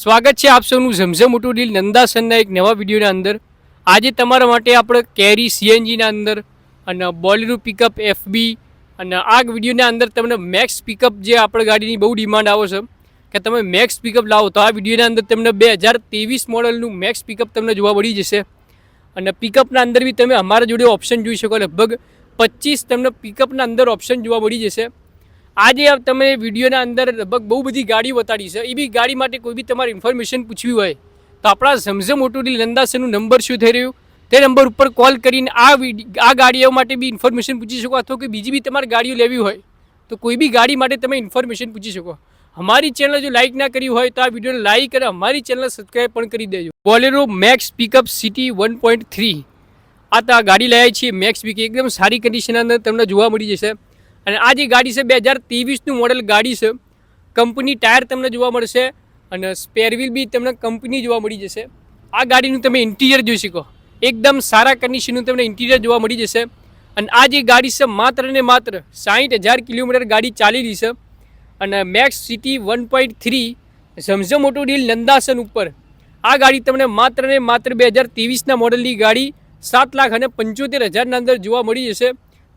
સ્વાગત છે આપ સૌનું ઝમઝમ મોટું ડીલ નંદાસનના એક નવા વિડીયોના અંદર. આજે તમારા માટે આપણે કેરી સીએનજીના અંદર અને બોલેરો પિકઅપ એફબી અને આ વિડીયોના અંદર તમને મેક્સ પિકઅપ જે આપણા ગાડીની બહુ ડિમાન્ડ આવે છે, કે તમે મેક્સ પિકઅપ લાવો તો આ વિડીયોના અંદર તમને બે હજાર ત્રેવીસ મોડલનું મેક્સ પિકઅપ તમને જોવા મળી જશે. અને પિકઅપના અંદર બી તમે અમારા જોડે ઓપ્શન જોઈ શકો, લગભગ પચીસ તમને પિકઅપના અંદર ઓપ્શન જોવા મળી જશે. આજે તમે વિડીયોના અંદર લગભગ બહુ બધી ગાડી બતાડી છે. એ બી ગાડી માટે કોઈ બી તમારે ઇન્ફોર્મેશન પૂછવી હોય, તો આપણા ઝમઝમ ઓટોડી લંદાસનું નંબર શું થઈ રહ્યું? તે નંબર ઉપર કોલ કરીને આ આ ગાડીઓ માટે બી ઇન્ફોર્મેશન પૂછી શકો અથવા કે બીજી બી તમારે ગાડીઓ લેવી હોય, તો કોઈ બી ગાડી માટે તમે ઇન્ફોર્મેશન પૂછી શકો. અમારી ચેનલ જો લાઇક ના કરી હોય, તો આ વિડીયોને લાઇક અને અમારી ચેનલ સબસ્ક્રાઈબ પણ કરી દેજો. Bolero Max pickup city one point three આ તો આ ગાડી લાવ્યા છીએ મેક્સ પિક એકદમ સારી કન્ડિશનના અંદર તમને જોવા મળી જશે. અને આ જે ગાડી છે, બે હજાર ત્રેવીસનું મોડલ ગાડી છે, કંપની ટાયર તમને જોવા મળશે અને સ્પેર વ્હીલ બી તમને કંપની જોવા મળી જશે. આ ગાડીનું તમે ઇન્ટિરિયર જોઈ શકો. એકદમ સારા કન્ડિશનનું તમને ઇન્ટિરિયર જોવા મળી જશે. અને આ જે ગાડી છે, માત્ર ને માત્ર સાહીઠ હજાર કિલોમીટર ગાડી ચાલેલી છે. અને Max city one point three, Zamzam auto deal Nandasan ઉપર. આ ગાડી તમને માત્ર ને માત્ર બે હજાર ત્રેવીસના મોડલની ગાડી સાત લાખ અને પંચોતેર હજારના અંદર જોવા મળી જશે.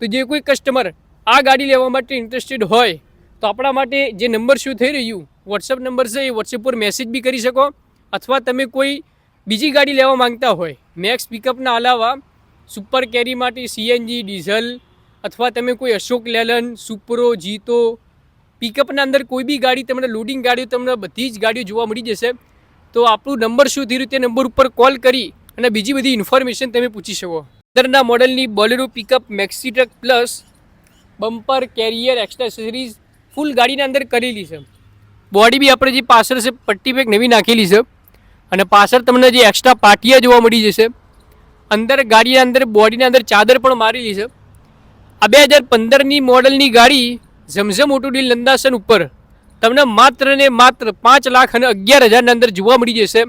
તો જે કોઈ કસ્ટમર આ ગાડી લેવા માટે ઇન્ટરેસ્ટેડ હોય, તો આપણા માટે જે નંબર શું થઈ રહ્યું વોટ્સઅપ નંબર છે, એ વોટ્સએપ પર મેસેજ બી કરી શકો. અથવા તમે કોઈ બીજી ગાડી લેવા માંગતા હોય મેક્સ પિકઅપના અલાવા સુપર કેરી માટે સીએનજી ડીઝલ અથવા તમે કોઈ અશોક લેલન સુપરો જીતો પિકઅપના અંદર કોઈ બી ગાડી, તમને લોડિંગ ગાડીઓ, તમને બધી જ ગાડીઓ જોવા મળી જશે. તો આપણું નંબર શું થયું, તે નંબર ઉપર કોલ કરી અને બીજી બધી ઇન્ફોર્મેશન તમે પૂછી શકો. અંદરના મોડલની Bolero pickup maxi truck plus bumper, carrier accessories full ગાડીના અંદર કરેલી છે. બોડી બી આપણે જે પાછળ છે, પટ્ટી પેક નવી નાખેલી છે. અને પાછળ તમને જે એક્સ્ટ્રા પાટિયા જોવા મળી જશે. અંદર ગાડીના અંદર બોડીના અંદર ચાદર પણ મારેલી છે. આ બે હજાર પંદરની મોડલની ગાડી ઝમઝમ ઓટોડીલ નંદાસન ઉપર તમને માત્ર ને માત્ર પાંચ લાખ અને અગિયાર હજારના અંદર જોવા મળી જશે.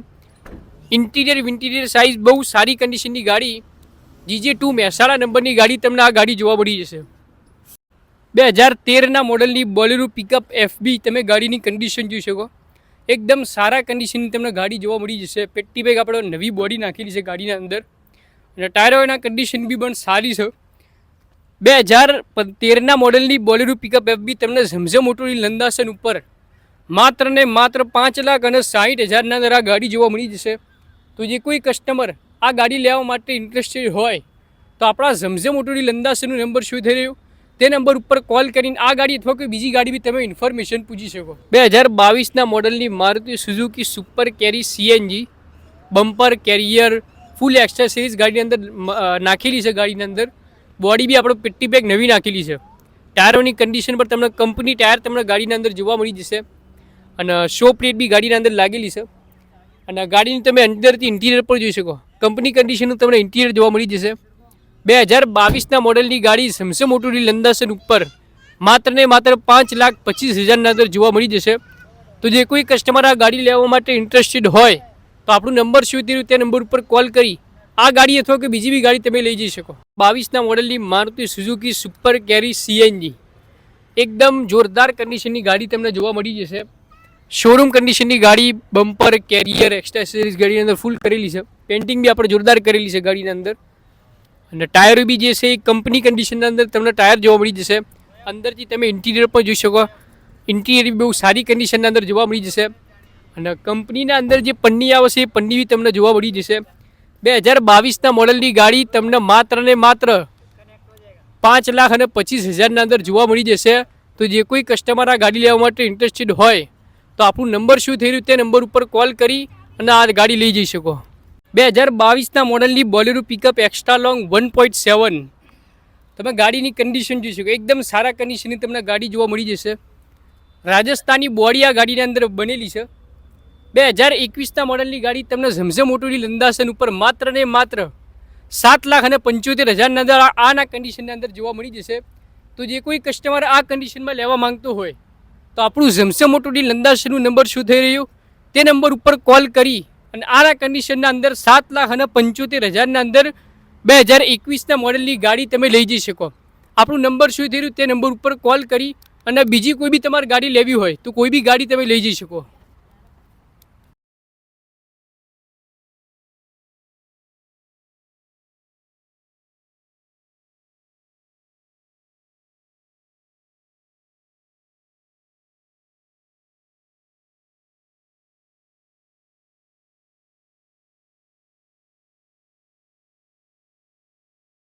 ઇન્ટિરિયર વિન્ટિરિયર સાઇઝ બહુ સારી કન્ડિશનની ગાડી. જીજે ટુ મહેસાણા નંબરની ગાડી તમને આ ગાડી જોવા મળી જશે. બે હજાર તેરના મોડલની બોલેરો પિકઅપ એફબી તમે ગાડીની કન્ડિશન જોઈ શકો. એકદમ સારા કન્ડિશનની તમને ગાડી જોવા મળી જશે. પેટ્ટી બેગ આપણે નવી બોડી નાખેલી છે ગાડીના અંદર. અને ટાયરોના કન્ડિશન બી પણ સારી છે. બે હજાર તેરના મોડલની બોલેરો પિકઅપ એફબી તમને ઝમઝમ ઓટોની લંદાસન ઉપર માત્ર ને માત્ર પાંચ લાખ અને સાહીઠ હજારના અંદર આ ગાડી જોવા મળી જશે. તો જે કોઈ કસ્ટમર આ ગાડી લેવા માટે ઇન્ટરેસ્ટેડ હોય, તો આપણા ઝમઝમ ઓટોની લંદાસનનું નંબર શું થઈ રહ્યું. તે નંબર ઉપર કોલ કરીને આ ગાડી અથવા કોઈ બીજી ગાડી બી તમે ઇન્ફોર્મેશન પૂછી શકો. બે હજાર બાવીસના મોડલની Maruti Suzuki super carry CNG bumper carrier full extra series ગાડીની અંદર નાખેલી છે ગાડીની અંદર. બોડી બી આપણે પેટ્ટી બેગ નવી નાખેલી છે. ટાયરોની કન્ડિશન પર તમને કંપની ટાયર તમને ગાડીની અંદર જોવા મળી જશે. અને શો પ્લેટ બી ગાડીના અંદર લાગેલી છે. અને ગાડીની તમે અંદરથી ઇન્ટિરિયર પણ જોઈ શકો. કંપની કન્ડિશનનું તમને ઇન્ટિરિયર જોવા મળી જશે. બે હજાર બાવીસના મોડલની ગાડી સેમસંગ મોટુરી લંદાસન ઉપર માત્ર ને માત્ર પાંચ લાખ પચીસ હજારના અંદર જોવા મળી જશે. તો જે કોઈ કસ્ટમર આ ગાડી લેવા માટે ઇન્ટરેસ્ટેડ હોય, તો આપણું નંબર શું થયું તે નંબર ઉપર કોલ કરી આ ગાડી અથવા કે બીજી બી ગાડી તમે લઈ જઈ શકો. બાવીસના મોડેલની Maruti Suzuki super carry CNG. એકદમ જોરદાર કન્ડિશનની ગાડી તમને જોવા મળી જશે. શોરૂમ કન્ડિશનની ગાડી બમ્પર કેરિયર એક્સ્ટ્રા સિરીઝ ગાડીની અંદર ફૂલ કરેલી છે. પેન્ટિંગ બી આપણે જોરદાર કરેલી છે ગાડીની અંદર. અને ટાયરો બી જે છે એ કંપની કન્ડિશનના અંદર તમને ટાયર જોવા મળી જશે. અંદરથી તમે ઇન્ટિરિયર પણ જોઈ શકો. ઇન્ટિરિયર બી બહુ સારી કન્ડિશનના અંદર જોવા મળી જશે. અને કંપનીના અંદર જે પન્ની આવે છે એ પન્ની બી તમને જોવા મળી જશે. બે હજાર બાવીસના મોડલની ગાડી તમને માત્ર ને માત્ર પાંચ લાખ અને પચીસ હજારના અંદર જોવા મળી જશે. તો જે કોઈ કસ્ટમર આ ગાડી લેવા માટે ઇન્ટરેસ્ટેડ હોય, તો આપણું નંબર શું થઈ રહ્યું તે નંબર ઉપર કોલ કરી અને આ ગાડી લઈ જઈ શકો. બે હજાર બાવીસના મોડલની Bolero pickup extra long one point seven તમે ગાડીની કન્ડિશન જોઈ શકો. એકદમ સારા કન્ડિશનની તમને ગાડી જોવા મળી જશે. રાજસ્થાની બોડી આ ગાડીની અંદર બનેલી છે. બે હજાર એકવીસના મોડલની ગાડી તમને ઝમઝમ ઓટોની લંદાસન ઉપર માત્ર ને માત્ર સાત લાખ અને પંચોતેર હજારના અંદર આના કન્ડિશનની અંદર જોવા મળી જશે. તો જે કોઈ કસ્ટમર આ કન્ડિશનમાં લેવા માંગતો હોય, તો આપણું ઝમઝમ ઓટોની લંદાસનનું નંબર શું થઈ રહ્યું? તે નંબર ઉપર કોલ કરી અને આના કન્ડિશનના અંદર સાત લાખ અને પંચોતેર હજારના અંદર બે હજાર એકવીસના મોડેલની ગાડી તમે લઈ જઈ શકો. આપણું નંબર શું થઈ રહ્યું તે નંબર ઉપર કોલ કરી અને બીજી કોઈ બી તમારે ગાડી લેવી હોય તો કોઈ બી ગાડી તમે લઈ જઈ શકો.